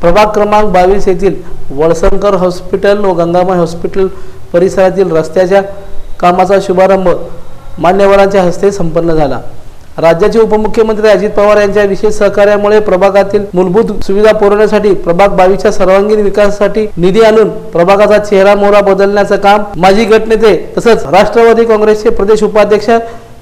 प्रभाग क्रमांक बावीस येथील वळसंकर हॉस्पिटल व गंगामाई हॉस्पिटल परिसरातील रस्त्याच्या कामाचा शुभारंभ मान्यवरांच्या हस्ते संपन्न झाला. राज्याचे उपमुख्यमंत्री अजित पवार यांच्या विशेष सहकार्यामुळे प्रभागातील मूलभूत सुविधा पुरवण्यासाठी प्रभाग बावीसच्या सर्वांगीण विकासासाठी निधी आणून प्रभागाचा चेहरा मोहरा बदलण्याचं काम माजी गटनेते तसंच राष्ट्रवादी काँग्रेसचे प्रदेश उपाध्यक्ष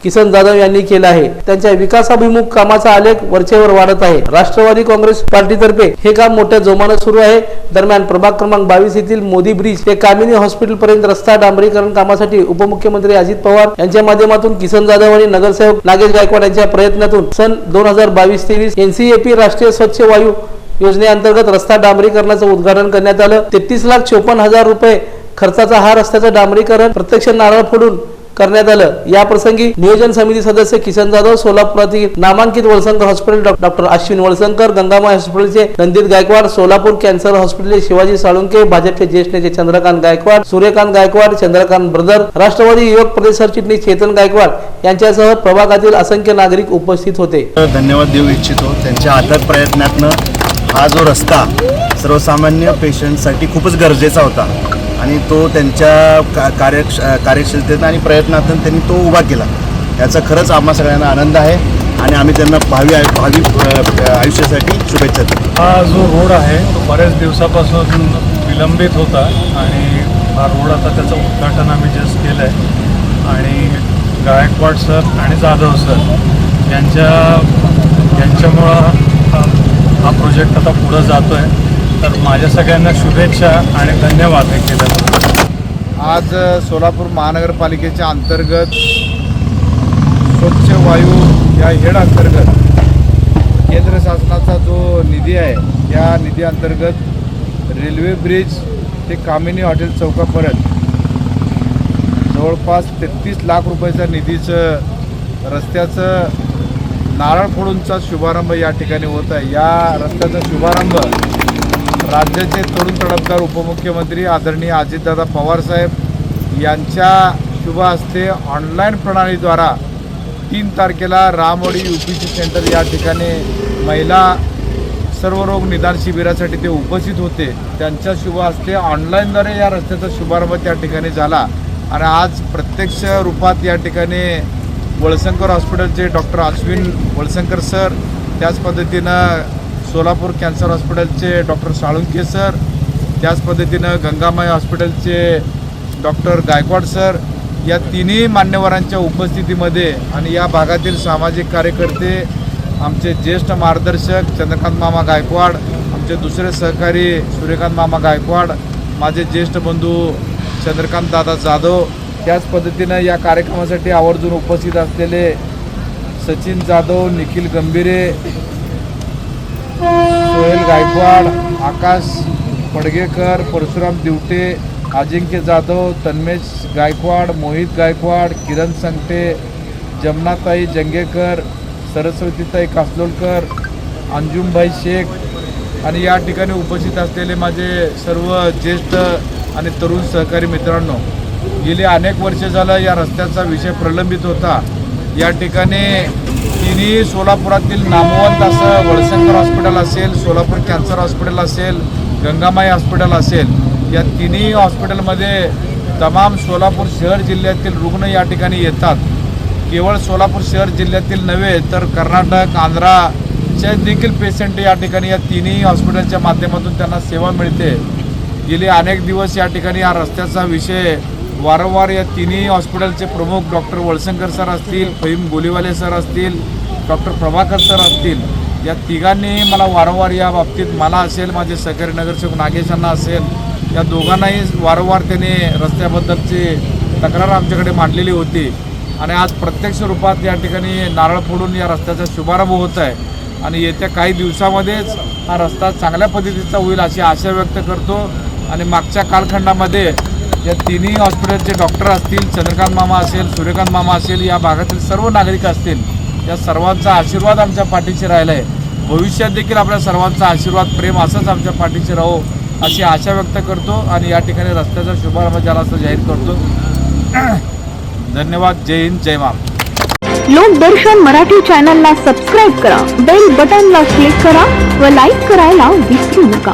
किसन जाधव यांनी केला आहे. त्यांच्या विकासाभिमुख कामाचा आलेख वरचेवर वाढत आहे. राष्ट्रवादी काँग्रेस पार्टीतर्फे हे काम मोठ्या जोमानं सुरू आहे. दरम्यान प्रभाग क्रमांक बावीस येथील मोदी ब्रिज ते कामिनी हॉस्पिटल पर्यंत रस्ता डांबरीकरण कामासाठी उपमुख्यमंत्री अजित पवार यांच्या माध्यमातून किसन जाधव आणि नगरसेवक नागेश गायकवाड यांच्या प्रयत्नातून सन दोन हजार बावीस तेवीस एनसीएपी राष्ट्रीय स्वच्छ वायू योजनेअंतर्गत रस्ता डांबरीकरणाचं उद्घाटन करण्यात आलं. तेहतीस लाख चोपन्न हजार रुपये खर्चाचा हा रस्त्याचं डांबरीकरण प्रत्यक्ष नारळ फोडून करण्यात आलं. या प्रसंगी नियोजन समिती सदस्य किसन जाधव सोलापुरातील नामांकित वळसंकर हॉस्पिटल डॉक्टर अश्विन वळसंकर गंगामाय हॉस्पिटलचे रणजित गायकवाड सोलापूर कॅन्सर हॉस्पिटलचे शिवाजी साळुंके भाजपचे ज्येष्ठ नेते चंद्रकांत गायकवाड सूर्यकांत गायकवाड चंद्रकांत ब्रदर राष्ट्रवादी युवक प्रदेश सरचिटणीस चेतन गायकवाड यांच्यासह प्रभागातील असंख्य नागरिक उपस्थित होते. धन्यवाद देऊ इच्छितो. त्यांच्या अथक प्रयत्नातनं हा जो रस्ता सर्वसामान्य पेशंटसाठी खूपच गरजेचा होता. आणि तो त्यांच्या का कार्य कार्यक्षमतेनं आणि प्रयत्नातून त्यांनी तो उभा केला. याचा खरंच आम्हा सगळ्यांना आनंद आहे आणि आम्ही त्यांना भावी आयु- भावी आयुष्यासाठी शुभेच्छा देतो. हा जो रोड आहे तो बऱ्याच दिवसापासून विलंबित होता आणि हा रोड आता त्याचं उद्घाटन आम्ही जस्ट केलं आहे आणि गायकवाड सर आणि जाधव सर यांच्या यांच्यामुळं हा प्रोजेक्ट आता पुढं जातो आहे तर माझ्या सगळ्यांना शुभेच्छा आणि धन्यवाद हे केलं. आज सोलापूर महानगरपालिकेच्या अंतर्गत स्वच्छ वायू या हेड अंतर्गत केंद्र शासनाचा जो निधी आहे या निधी अंतर्गत रेल्वे ब्रिज ते कामिनी हॉटेल चौकापर्यंत जवळपास तेहतीस लाख रुपयाच्या निधीचं रस्त्याचं नारळ फोडूनचा शुभारंभ या ठिकाणी होत आहे. या रस्त्याचा शुभारंभ राज्याचे तरुण तडफदार उपमुख्यमंत्री आदरणीय अजितदादा पवारसाहेब यांच्या शुभ हस्ते ऑनलाईन प्रणालीद्वारा तीन तारखेला Ramwadi U P C center या ठिकाणी महिला सर्वरोग निदान शिबिरासाठी ते उपस्थित होते. त्यांच्या शुभ हस्ते ऑनलाईनद्वारे या रस्त्याचा शुभारंभ त्या ठिकाणी झाला. आणि आज प्रत्यक्ष रूपात या ठिकाणी वळसंकर हॉस्पिटलचे डॉक्टर अश्विन वळसंकर सर त्याच पद्धतीनं सोलापूर कॅन्सर हॉस्पिटलचे डॉक्टर साळुंके सर त्याच पद्धतीनं गंगामाई हॉस्पिटलचे डॉक्टर गायकवाड सर या तिन्ही मान्यवरांच्या उपस्थितीमध्ये आणि या भागातील सामाजिक कार्यकर्ते आमचे ज्येष्ठ मार्गदर्शक चंद्रकांत मामा गायकवाड आमचे दुसरे सहकारी सूर्यकांत मामा गायकवाड माझे ज्येष्ठ बंधू चंद्रकांत दादा जाधव त्याच पद्धतीनं या कार्यक्रमासाठी आवर्जून उपस्थित असलेले सचिन जाधव निखिल गंभीरे सोहेल गायकवाड आकाश पडगेकर परशुराम दिवटे अजिंक्य जाधव तन्मेश गायकवाड मोहित गायकवाड किरण संगटे जमनाताई जंगेकर सरस्वतीताई कासलोलकर अंजुमभाई शेख आणि या ठिकाणी उपस्थित असलेले माझे सर्व ज्येष्ठ आणि तरुण सहकारी मित्रांनो गेली अनेक वर्ष झालं या रस्त्याचा विषय प्रलंबित होता. या ठिकाणी तिन्ही सोलापुरातील नामवंत असं वळसंकर हॉस्पिटल असेल सोलापूर कॅन्सर हॉस्पिटल असेल गंगामाई हॉस्पिटल असेल या तिन्ही हॉस्पिटलमध्ये तमाम सोलापूर शहर जिल्ह्यातील रुग्ण या ठिकाणी येतात. केवळ सोलापूर शहर जिल्ह्यातील नव्हे तर कर्नाटक आंध्राचे देखील पेशंट या ठिकाणी या तिन्ही हॉस्पिटलच्या माध्यमातून त्यांना सेवा मिळते. गेले अनेक दिवस या ठिकाणी या रस्त्याचा विषय वारंवार या तिन्ही हॉस्पिटलचे प्रमुख डॉक्टर वळसंकर सर असतील फहीम गोलीवाले सर असतील डॉक्टर प्रभाकर सर असतील या तिघांनीही मला वारंवार या बाबतीत मला असेल माझे सहकारी नगरसेवक नागेशांना असेल या दोघांनाही वारंवार त्यांनी रस्त्याबद्दलची तक्रार आमच्याकडे मांडलेली होती. आणि आज प्रत्यक्ष रूपात या ठिकाणी नारळ फोडून या रस्त्याचा शुभारंभ होत आहे. आणि येत्या काही दिवसामध्येच हा रस्ता चांगल्या पद्धतीचा होईल अशी आशा व्यक्त करतो. आणि मागच्या कालखंडामध्ये या तिन्ही हॉस्पिटलचे डॉक्टर असतील चंद्रकांत मामा असेल सूर्यकांत मामा असेल या भागातील सर्व नागरिक असतील या सर्वांचा आशीर्वाद आमच्या पाठीशी राहिला आहे भविष्यात देखील आपल्या सर्वांचा आशीर्वाद प्रेम असंच आमच्या पाठीशी राहो अशी आशा व्यक्त करतो आणि या ठिकाणी रस्त्याचा शुभारंभ झाला असं जाहीर करतो. धन्यवाद जय हिंद जय महाराष्ट्र. लोकदर्शन मराठी चॅनलला सबस्क्राईब करा बेल बटनला क्लिक करा व लाईक करायला विसरू नका.